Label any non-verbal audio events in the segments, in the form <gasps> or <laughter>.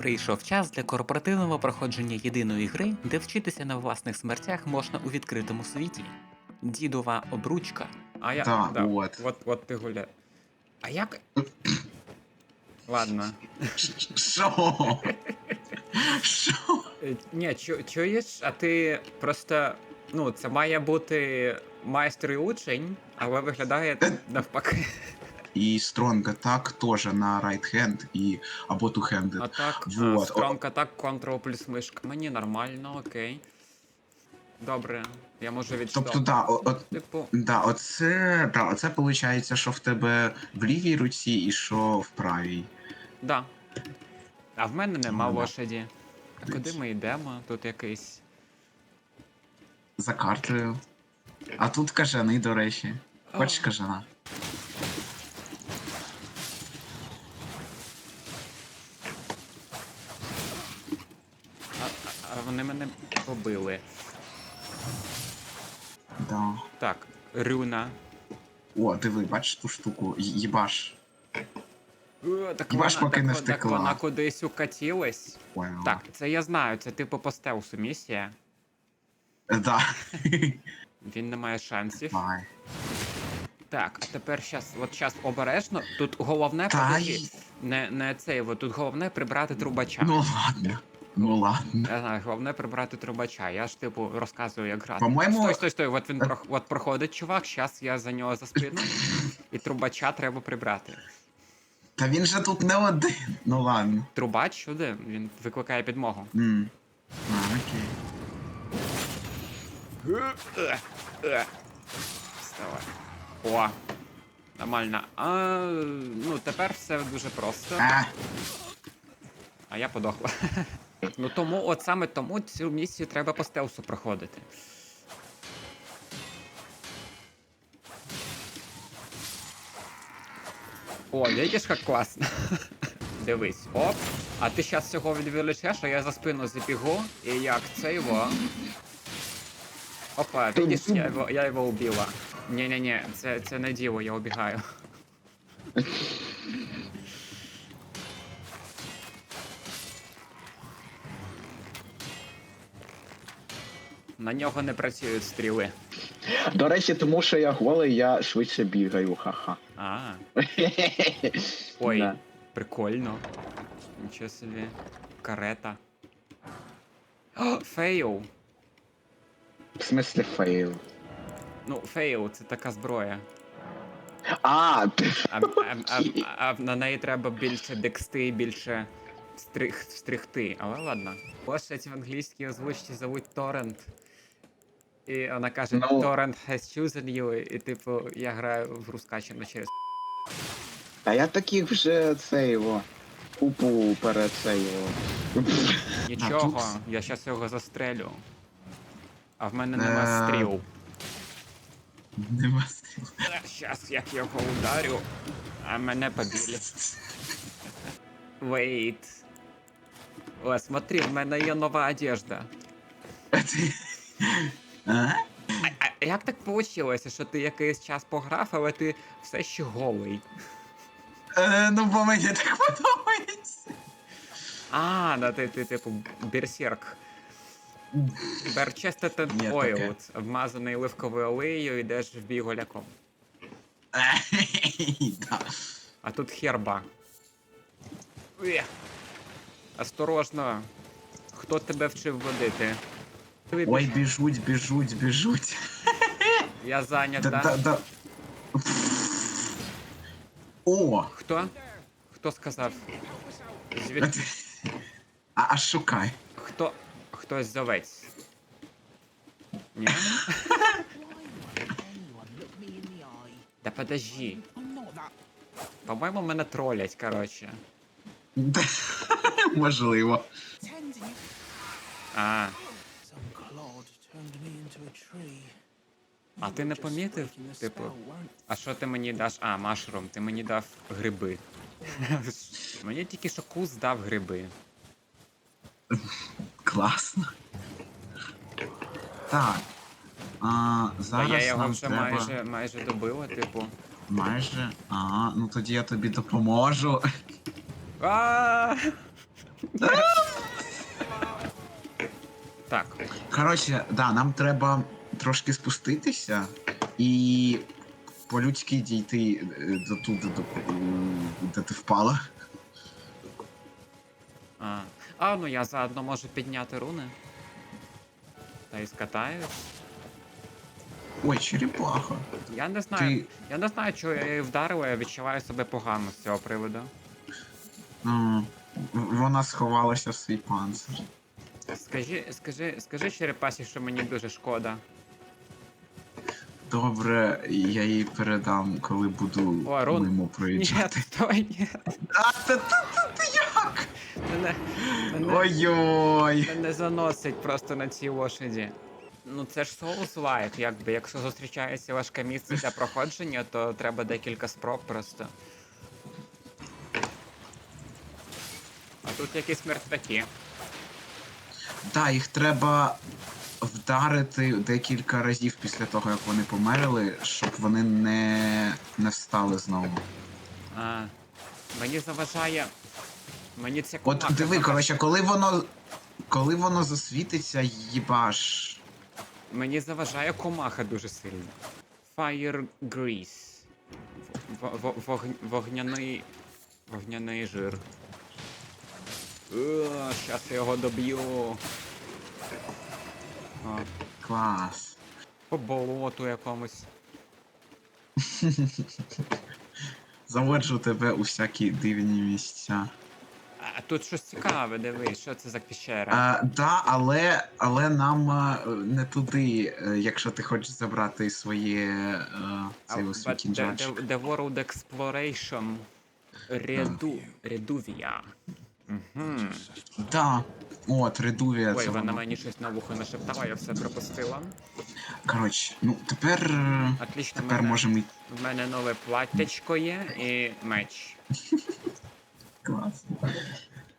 Прийшов час для корпоративного проходження єдиної гри, де вчитися на власних смертях можна у відкритому світі. Дідова обручка. А я. Да, от. От, от ти гуля. А як. <coughs> Ладно. Що? Що? Е, Ні, чу- чуєш, а ти просто. Ну, це має бути майстер і учень, але виглядає <coughs> навпаки. І Strong Attack теж на right hand і або two handed. А так, Вот. стронг атак, контрол плюс мишка. Мені нормально, окей. Добре, я можу відштовхнути. Тобто, да, о- Типу, да, оце, да, оце виходить, що в тебе в лівій руці і що в правій. да. А в мене нема Ну, лошаді. А куди ми йдемо? Тут якийсь. За картою. А тут кажани, до речі. Хочеш кажана? А, а- а вони мене побили. Да. Так, рюна. О, диви, бачиш ту штуку? Їбаш. О, так Хіба ж вона, поки так, не так втекла? вона кудись укатілась. Поняла. Так, це я знаю, це типу по стелсу місія. Да. Він не має шансів. Давай. Так, а тепер щас, от щас обережно. Тут головне Та подожди, й- не, не цей, от тут головне прибрати трубача. Ну ладно. Ну ладно. Я знаю, головне прибрати трубача. Я ж типу розказую, як грати. По-моєму- Стой, стой, стой, от він прох... от проходить чувак, щас я за нього за спину, і трубача треба прибрати. Та він же тут не один. Ну ладно. Трубач сюди, він викликає підмогу. М. А, окей. Вставай. О. Нормально. А, ну тепер все дуже просто. А, А я подохла. <laughs> ну тому, от саме тому цю місію треба по стелсу проходити. О, видиш, як класно. Дивись, оп. А ти зараз цього відволічеш, а я за спину забігу, і як це його. Опа, видиш, я його, я його убила. Ні-ні-ні, це, це не діло, я убігаю. На нього не працюють стріли. До речі, тому що я голий, я швидше бігаю, ха-ха. А, <laughs> ой, Да. прикольно. Нічого собі. Карета. О, фейл. В смислі фейл. Ну, фейл це така зброя. А, ти... А, а, а, а на неї треба більше дексти, більше стрих, стрихти. Але ладно. Лошадь в англійській озвучці зовуть Торрент. І вона каже, Ну. Torrent has chosen you, і типу, я граю в рускачину через А я таких вже це його. Купу перед це його. Нічого, я щас його застрелю. А в мене нема Е. стріл. нема сил. Щас як його ударю, а мене побили. Wait. О, смотри, в мене є нова одежда. А <laughs> ти- А? А, а як так вийшло, що ти якийсь час пограв, але ти все ще голий? Е, Ну, бо мені так подобається. А, да ти, ти типу берсерк. Берчестет Є таке. Ойл, вмазаний оливковою олеєю, йдеш в бій голяком. <laughs> Да. А тут херба. Ех. Осторожно. Хто тебе вчив водити? Ти Ой, біж- біжуть, біжуть, біжуть. <laughs> Я зайнят, Да, да? да, да. О! Хто? Хто сказав? Звід... А, а шукай. Хто? Хтось зовець. Ні? <laughs> Да подожди. По-моєму, мене тролять, коротше. <laughs> Можливо. А, а ти не помітив? Типу, а що ти мені даш? А, машрум, ти мені дав гриби. <laughs> мені тільки що кус дав гриби. Класно. Так. А, Та зараз я його нам вже треба... майже, майже добила, типу. Майже. Ага, ну тоді я тобі допоможу. А! <laughs> Так, Коротше, да, нам треба трошки спуститися і по-людськи дійти е, до туди, до, де ти впала. а. а ну я заодно можу підняти руни. Та й скатаюсь. Ой, черепаха. Я не знаю. Ти. Я не знаю, чого я її вдарила, я відчуваю себе погано з цього приводу. м, Вона сховалася в свій панцир. Скажи, скажи, скажи черепасі, що мені дуже шкода. Добре, я їй передам, коли буду О, Рон. мимо Ні, проїжджати. <laughs> стой, ні. А, та, та, та, та як? Мене, мене, Ой-ой. мене заносить просто на цій лошаді. Ну це ж Souls Like, якби. Якщо зустрічається важке місце для проходження, то треба декілька спроб просто. А тут якісь мертвяки. Так, їх треба вдарити декілька разів після того, як вони померли, щоб вони не, не встали знову. А, мені заважає. Мені ця От диви, заважає. коротше, коли воно. Коли воно засвітиться, їбаш. Мені заважає комаха дуже сильно. Fire Grease. В- в- вогн- вогняний. Вогняний жир. Щас я його доб'ю. О, Клас. по болоту якомусь. <laughs> Заводжу тебе у всякі дивні місця. А тут щось цікаве, дивись, що це за піщера. А, да, але, але нам а, не туди, е, якщо ти хочеш забрати своє е, цей А, ось but the, the, the World Exploration Реду... Угу. Да. От, редувія Ой, вона мені щось на вухо нашептала, я все пропустила. Коротше, ну тепер. е, Отлично, Тепер мене- можемо йти. В мене нове платтячко є і меч. <laughs> Клас.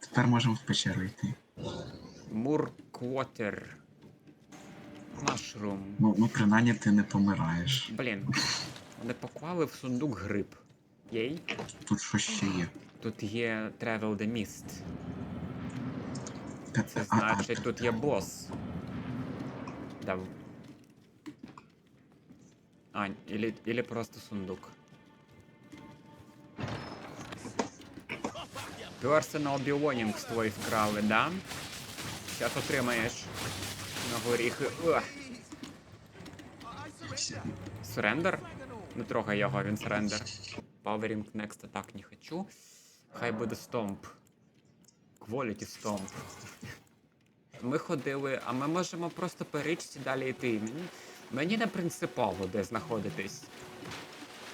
Тепер можемо в печеру йти. Мурквотер. Машрум. Ну, ну принаймні ти не помираєш. Блін. Вони поклали в сундук гриб. Єй. Тут що ще є? Тут є Travel the Mist. Це значить, тут є бос. Дав. А, или, или просто сундук. Personal belongings твої вкрали, да? Сейчас отримаєш на горіхи. Сурендер? Не трогай його, він сурендер. Powering next attack не хочу. Хай буде стомп. Quality Stomp. Ми ходили, а ми можемо просто по річці далі йти. Мені, мені не принципово, де знаходитись.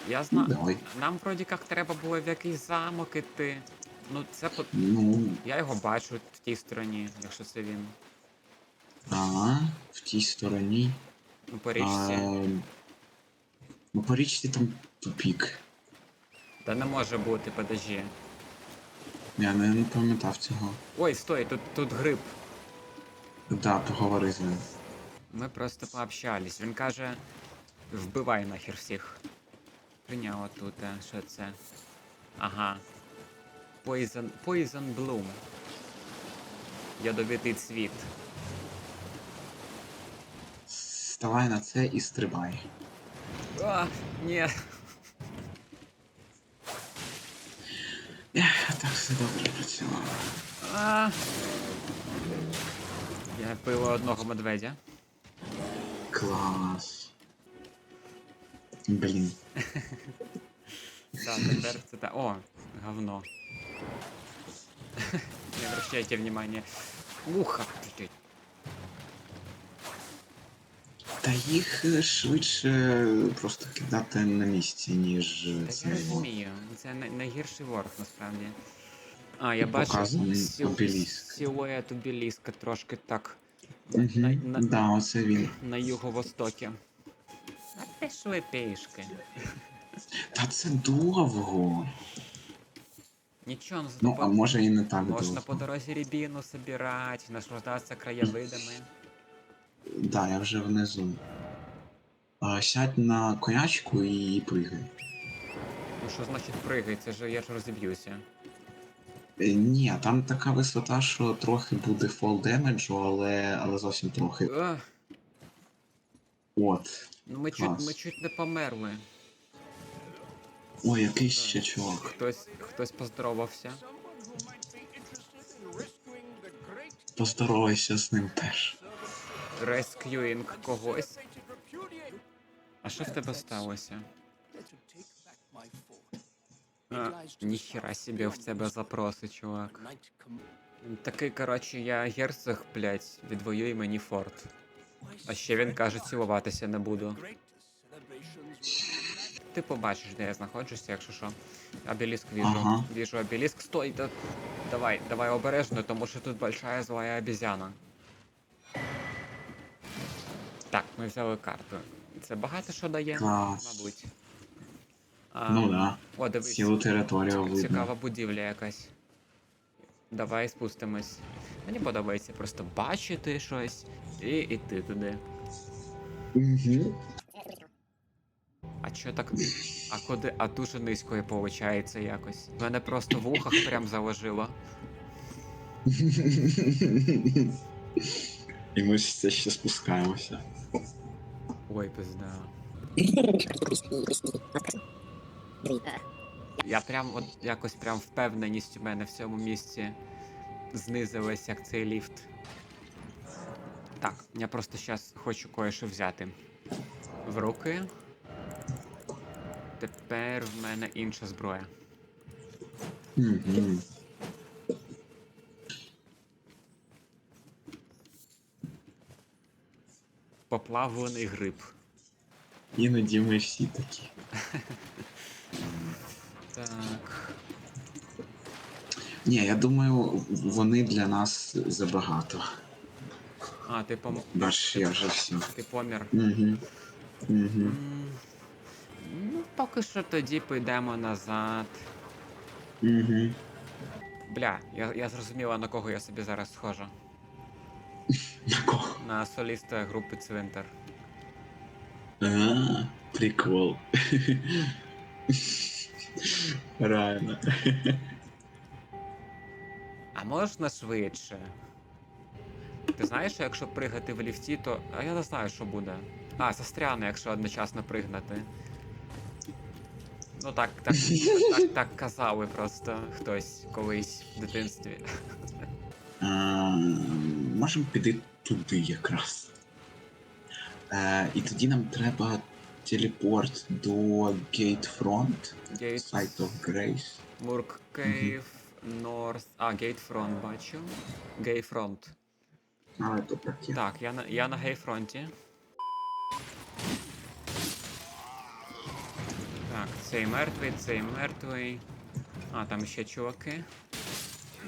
Я знаю. Нам вроді як треба було в якийсь замок іти. Ну, це по. Ну, Я його бачу в тій стороні, якщо це він. а, в тій стороні. Ну, по річці. А, ну, по річці там тупік. Та не може бути, подожди. Я не, не пам'ятав цього. Ой, стой, тут, тут гриб. Да, поговори з ним. Ми просто пообщались. Він каже, вбивай нахер всіх. Прийняв тут, що це? Ага. Poison, Poison Bloom. Ядовитий цвіт. Ставай на це і стрибай. А, ні. Так все добре працювало. А. Я пиво одного медведя. Клас. Блін. Да, тепер це та. О, говно. <laughs> Не обращайте внимания. Уха, блядь. Та їх швидше просто кидати на місці, ніж е, Та я розумію, це найгірший ворог насправді. А, я бачу силует обеліска трошки так Да, оце він. на юго-востокі. А пішли пішки. Та це довго. Нічого, ну, Ну, а може і не так можна довго. по дорозі рябіну собирати, наслаждатися краєвидами. Да, я вже внизу. А, сядь на конячку і пригай. Ну що значить пригай, це ж я ж розіб'юся. Е, Ні, там така висота, що трохи буде фол демеджу, але, але зовсім трохи. Е, От. ну ми чуть, Клас. ми чуть не померли. Ой, який ще чувак. Хтось, хтось поздоровався. Поздоровайся з ним теж. Рескюінг когось. А що в тебе сталося? А, ніхіра собі в тебе запроси, чувак. Такий, коротше, я герцог, блядь, відвоюй мені форт. А ще він каже, цілуватися не буду. Ти побачиш, де я знаходжуся, якщо що. Обеліск віжу. Ага. Віжу обеліск. Стой, да... давай, давай обережно, тому що тут большая злая обезьяна. Так, ми взяли карту. Це багато що дає, Клас. мабуть. А, Ну да. О, дивись. Цілу територію видно. Цікава будівля якась. Давай спустимось. Мені подобається просто бачити щось і йти туди. Угу. А чо так. А куди? А дуже низько і виходить якось. Мене просто в ухах прям заложило. <laughs> І ми все ще спускаємося. Ой, пизда. Я прям от якось прям впевненість у мене в цьому місці знизилась, як цей ліфт. Так, я просто зараз хочу кое-що взяти. В руки. Тепер в мене інша зброя. Угу. Поплавлений гриб. Іноді ми всі такі. <laughs> Так. Ні, я думаю, вони для нас забагато. А, ти пом... Бач, я вже все. ти помір. Угу. Угу. Ну, поки що тоді підемо назад. Угу. Бля, я, я зрозуміла, на кого я собі зараз схожа. На кого? На соліста групи Цвинтар. А, прикол. Реально. А можна швидше? Ти знаєш, що якщо пригати в ліфті, то. А я не знаю, що буде. А, застряне, якщо одночасно пригнати. Ну так, так, так, так казали просто хтось колись в дитинстві. А, можемо піти туди якраз. Е, і тоді нам треба телепорт до Gatefront, Гейт, Site of Grace. Мурк Кейв, Норс. А, Гейтфронт бачу. Гейфронт. Але то таке. Так, я на, я на гейфронті. Так, цей мертвий, цей мертвий. А, там ще чуваки.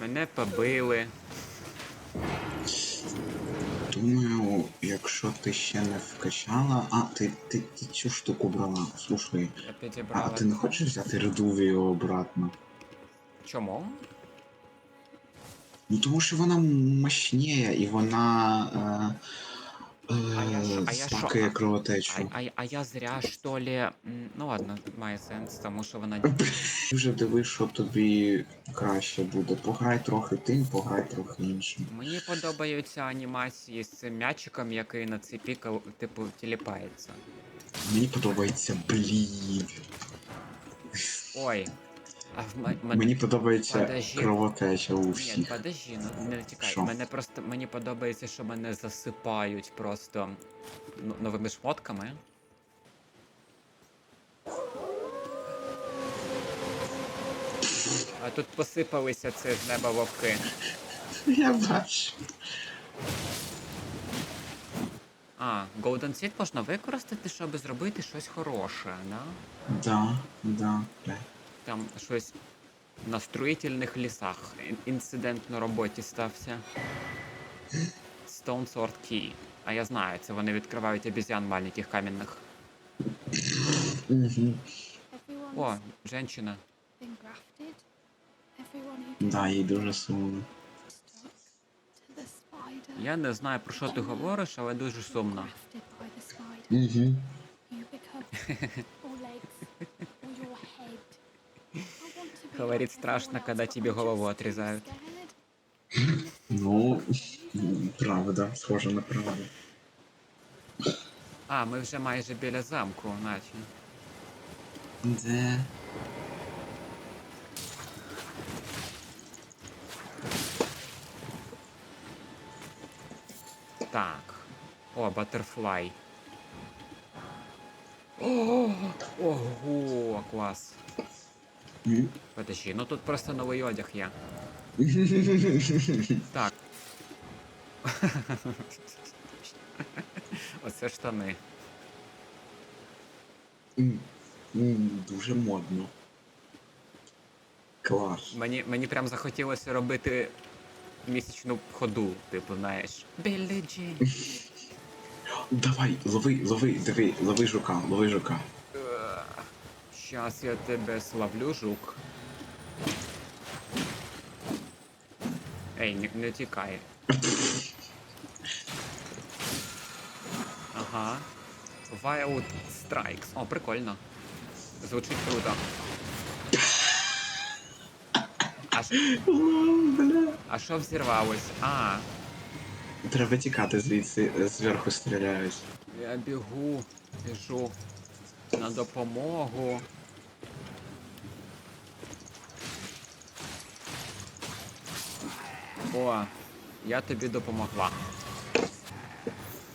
Мене побили. Думаю, якщо ти ще не вкачала. А, ти, ти, ти цю штуку брала. Слушай, Я а підібрала. ти не хочеш взяти Редувію обратно? Чому? Ну тому що вона мощніє і вона. Е, А я що- а я що, кровотечу. А, а, а я зря, що ли. м, Ну ладно, має сенс, тому що вона. Ти вже дивись, що тобі краще буде. Пограй трохи тим, пограй трохи іншим. Мені подобаються анімації з цим м'ячиком, який на цепі, кол- типу, тіліпається. Мені подобається блін. Ой. А в м- мене. Мені подобається Подожди. кровотеча у Ні, всіх. подожди, ну не тікай. Що? Мене просто мені подобається, що мене засипають просто ну, новими шмотками. А тут посипалися це з неба вовки. Я бачу. А, Golden Seed можна використати, щоб зробити щось хороше, да? Да, да. Там щось на строїтельних лісах. Інцидент на роботі стався. Stone Sword Key. А я знаю, це вони відкривають обізян маленьких камінних. О, who Да, їй дуже сумно. Я не знаю про що ти говориш, але дуже сумно. Угу. <laughs> Говорит, страшно, когда тебе голову отрезают. Ну, правда, схоже на правду. А, ми вже майже біля замку, наче. Де? Так. О, батерфлай. Ого, клас. Подожди, ну тут просто новий одяг є. Так. Оце штани. Дуже модно. Клас. Мені, мені прям захотілося робити місячну ходу, типу, знаєш. Біллі Джін. Давай, лови, лови, диви, лови жука, лови жука. Щас я тебе славлю, жук. Ей, не, не тікай. Ага. Wild Strikes. О, прикольно. Звучить круто. А, ш- а що взірвалось? А, Треба тікати звідси, зверху стріляють. я бігу, біжу на допомогу. О, я тобі допомогла.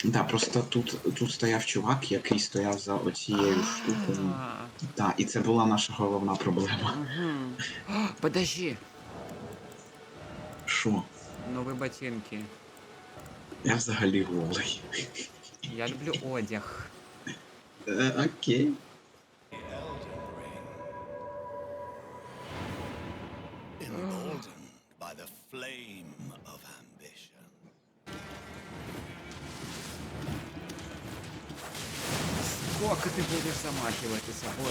Да, просто тут, тут стояв чувак, який стояв за оцією штукою. Так, і це була наша головна проблема. <gasps> Подожди, Що? нові ботинки. Я взагалі голий. Я люблю одяг. Е, окей.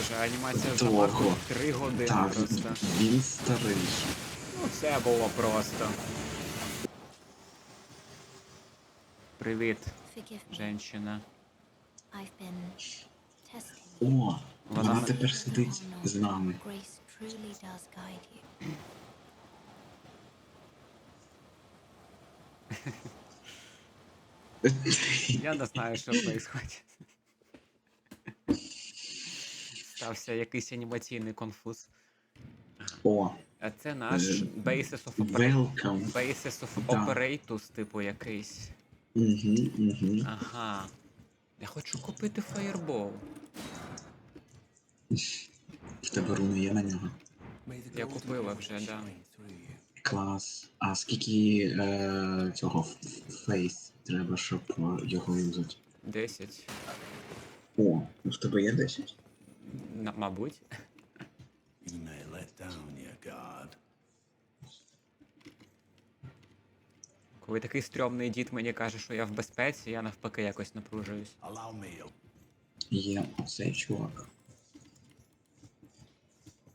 Боже, анімація Довго. замаху три години Так, просто. він старий. Ну це було просто. Привіт, женщина. О, Вона вона тепер сидить з нами. Я не знаю, що відбувається. Стався якийсь анімаційний конфуз. О, А це наш Е, Basis of, Oper... welcome. Basis of Да. Operatus, типу якийсь. Угу, угу. Ага. Я хочу купити фаєрбол. В тебе руни є на нього. Я купила вже, да. Клас. А скільки е, цього ф- фейс треба, щоб е, його юзати? 10. О, в тебе є 10? На, мабуть. You may let down your guard. Коли такий стрьомний дід мені каже, що я в безпеці, я навпаки якось напружуюсь. Allow me. Є цей чувак.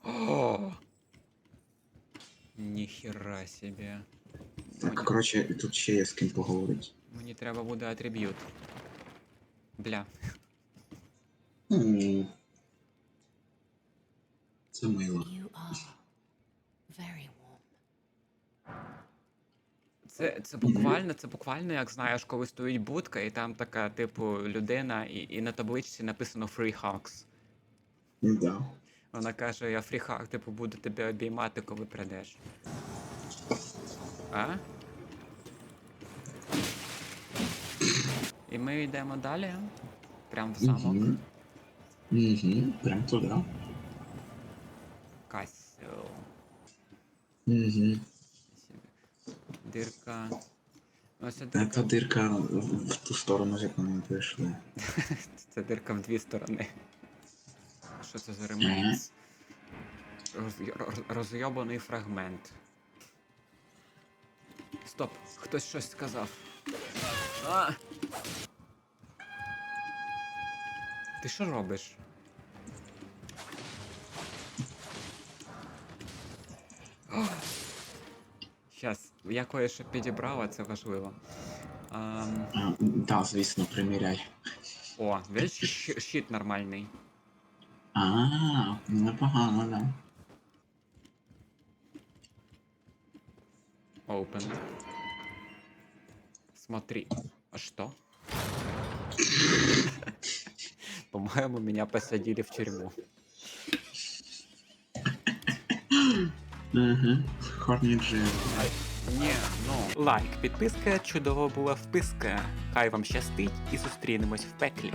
О! Ніхіра собі. Так, коротше, тут ще є з ким поговорити. Мені треба буде атриб'ют. Бля. М. Це мило. Це, це буквально, це буквально, як знаєш, коли стоїть будка, і там така, типу, людина, і, і на табличці написано Free Hugs. Да. Вона каже, я фріхак, типу, буду тебе обіймати, коли прийдеш. А? І ми йдемо далі. Прям в замок. Угу. Угу. Прям туди. Касіл. Угу. Дирка. Ось ця Та дирка. дирка в ту сторону, з якої ми прийшли. <laughs> Це дирка в дві сторони. Що це за роз- Розйобаний фрагмент. Стоп, хтось щось сказав. А! Ти що робиш? Я кое-що підібрала, це важливо. А, да, звісно, приміряй. о, бачиш, щит нормальний. А, непогано, да. Open. Смотри. А что? <laughs> По-моему, меня посадили в тюрьму. Угу. Хорні джил. Не, ну. Лайк, підписка, чудово була вписка. Хай вам щастить і зустрінемось в пеклі.